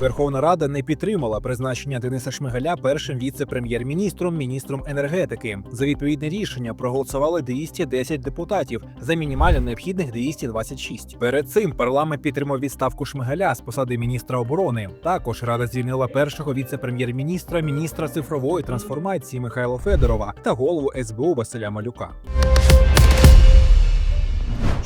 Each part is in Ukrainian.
Верховна Рада не підтримала призначення Дениса Шмигаля першим віце-прем'єр-міністром, міністром енергетики. За відповідне рішення проголосували 210 депутатів за мінімально необхідних 226. Перед цим парламент підтримав відставку Шмигаля з посади міністра оборони. Також рада звільнила першого віце-прем'єр-міністра, міністра цифрової трансформації Михайла Федорова та голову СБУ Василя Малюка.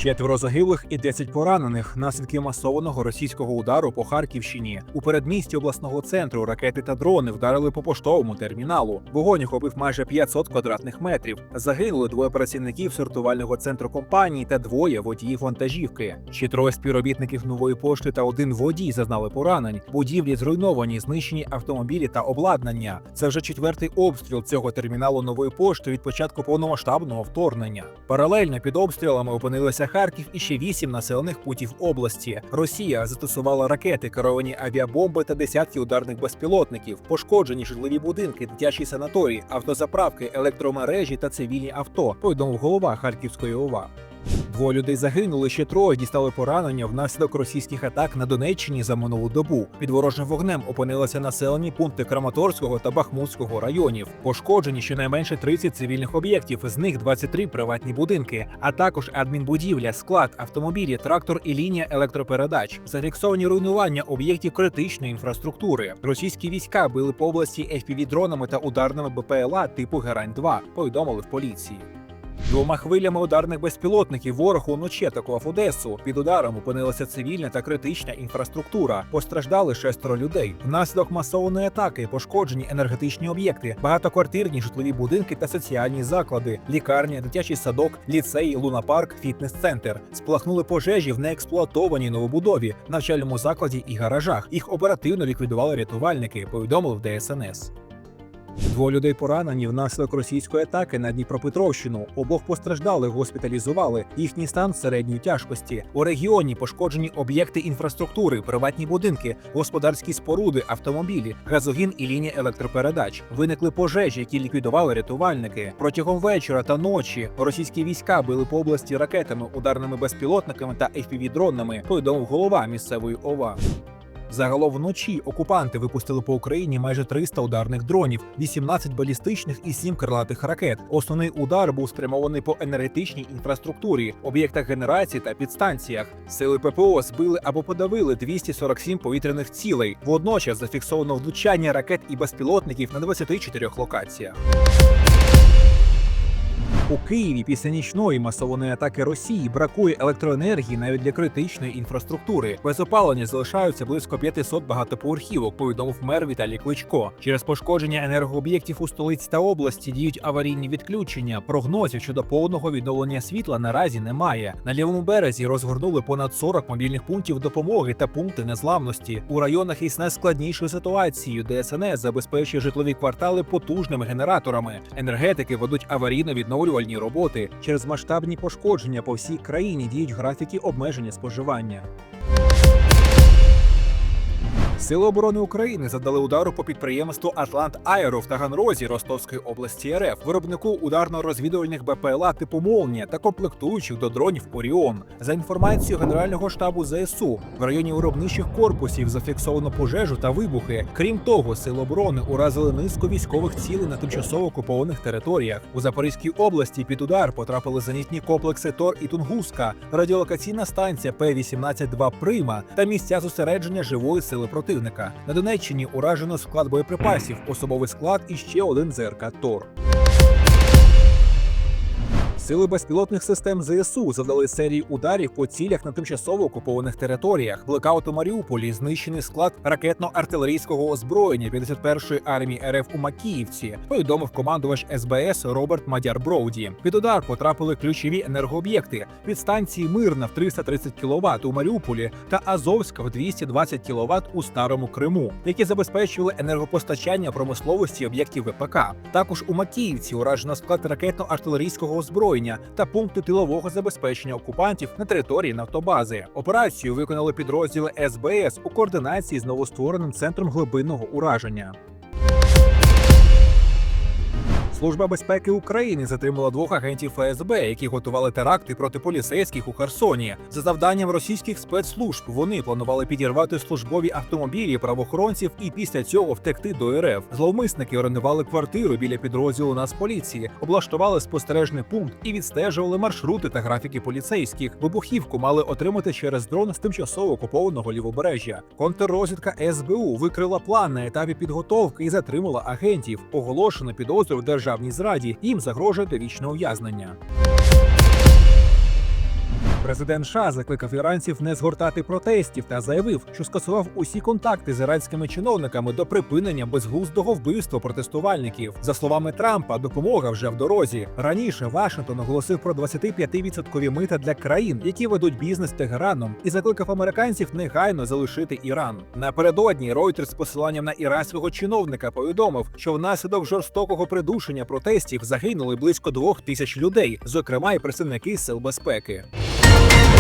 Четверо загиблих і 10 поранених наслідки масованого російського удару по Харківщині. У передмісті обласного центру ракети та дрони вдарили по поштовому терміналу. Вогонь охопив майже 500 квадратних метрів. Загинули двоє працівників сортувального центру компанії та двоє водіїв вантажівки. Ще троє співробітників нової пошти та один водій зазнали поранень. Будівлі зруйновані, знищені автомобілі та обладнання. Це вже четвертий обстріл цього терміналу нової пошти від початку повномасштабного вторгнення. Паралельно під обстрілами опинилися Харків і ще вісім населених пунктів області. Росія застосувала ракети, керовані авіабомби та десятки ударних безпілотників, пошкоджені житлові будинки, дитячі санаторії, автозаправки, електромережі та цивільні авто. Повідомив голова Харківської ОВА. Двоє людей загинули, ще троє дістали поранення внаслідок російських атак на Донеччині за минулу добу. Під ворожим вогнем опинилися населені пункти Краматорського та Бахмутського районів. Пошкоджені щонайменше 30 цивільних об'єктів, з них 23 приватні будинки, а також адмінбудівля, склад, автомобілі, трактор і лінія електропередач. Зафіксовані руйнування об'єктів критичної інфраструктури. Російські війська били по області FPV-дронами та ударними БПЛА типу Герань 2 повідомили в поліції. Двома хвилями ударних безпілотників ворог уночі атакував Одесу. Під ударом опинилася цивільна та критична інфраструктура. Постраждали шестеро людей. Внаслідок масованої атаки пошкоджені енергетичні об'єкти, багатоквартирні житлові будинки та соціальні заклади, лікарня, дитячий садок, ліцей, лунапарк, фітнес-центр. Сплахнули пожежі в неексплуатованій новобудові, навчальному закладі і гаражах. Їх оперативно ліквідували рятувальники. Повідомили в ДСНС. Двоє людей поранені внаслідок російської атаки на Дніпропетровщину. Обох постраждалих госпіталізували. Їхній стан середньої тяжкості. У регіоні пошкоджені об'єкти інфраструктури, приватні будинки, господарські споруди, автомобілі, газогін і лінія електропередач. Виникли пожежі, які ліквідували рятувальники. Протягом вечора та ночі російські війська били по області ракетами, ударними безпілотниками та FPV-дронами. Повідомив голова місцевої ОВА. Загалом вночі окупанти випустили по Україні майже 300 ударних дронів, 18 балістичних і 7 крилатих ракет. Основний удар був спрямований по енергетичній інфраструктурі, об'єктах генерації та підстанціях. Сили ППО збили або подавили 247 повітряних цілей. Водночас зафіксовано влучання ракет і безпілотників на 24 локаціях. У Києві після нічної масованої атаки Росії бракує електроенергії навіть для критичної інфраструктури. Без опалення залишаються близько 500 багатоповерхівок, повідомив мер Віталій Кличко. Через пошкодження енергооб'єктів у столиці та області діють аварійні відключення. Прогнозів щодо повного відновлення світла наразі немає. На лівому березі розгорнули понад 40 мобільних пунктів допомоги та пункти незламності. У районах із найскладнішою ситуацією ДСНС забезпечує житлові квартали потужними генераторами. Енергетики ведуть аварійно відновлювальні роботи. Через масштабні пошкодження по всій країні діють графіки обмеження споживання. Сили оборони України завдали удару по підприємству Атлант Аеро в Таганрозі Ростовської області РФ, виробнику ударно-розвідувальних БПЛА типу Молнія та комплектуючих до дронів Оріон. За інформацією Генерального штабу ЗСУ, в районі виробничих корпусів зафіксовано пожежу та вибухи. Крім того, сили оборони уразили низку військових цілей на тимчасово окупованих територіях. У Запорізькій області під удар потрапили зенітні комплекси Тор і Тунгуска, радіолокаційна станція П-18-2 Прима та місця зосередження живої сили противника. На Донеччині уражено склад боєприпасів, особовий склад і ще один ЗРК Тор. Сили безпілотних систем ЗСУ завдали серії ударів по цілях на тимчасово окупованих територіях. Блекаут у Маріуполі знищений склад ракетно-артилерійського озброєння 51-ї армії РФ у Макіївці. Повідомив командувач СБС Роберт Мадяр Броуді. Під удар потрапили ключові енергооб'єкти від станції Мирна в 330 кВт у Маріуполі та Азовська в 220 кВт у Старому Криму, які забезпечували енергопостачання промисловості об'єктів ВПК. Також у Макіївці уражено склад ракетно-артилерійського озброєння та пункти тилового забезпечення окупантів на території нафтобази. Операцію виконали підрозділи СБС у координації з новоствореним центром глибинного ураження. Служба безпеки України затримала двох агентів ФСБ, які готували теракти проти поліцейських у Херсоні. За завданням російських спецслужб вони планували підірвати службові автомобілі правоохоронців і після цього втекти до РФ. Зловмисники орендували квартиру біля підрозділу Нацполіції, облаштували спостережний пункт і відстежували маршрути та графіки поліцейських. Вибухівку мали отримати через дрон з тимчасово окупованого лівобережжя. Контррозвідка СБУ викрила план на етапі підготовки і затримала агентів. Оголошено підозру в державній зраді. Їм загрожує довічне ув'язнення. Президент США закликав іранців не згортати протестів та заявив, що скасував усі контакти з іранськими чиновниками до припинення безглуздого вбивства протестувальників. За словами Трампа, допомога вже в дорозі. Раніше Вашингтон оголосив про 25% мита для країн, які ведуть бізнес Тегераном, і закликав американців негайно залишити Іран. Напередодні Reuters з посиланням на іранського чиновника повідомив, що внаслідок жорстокого придушення протестів загинули близько двох тисяч людей, зокрема й представники сил безпеки. Yeah.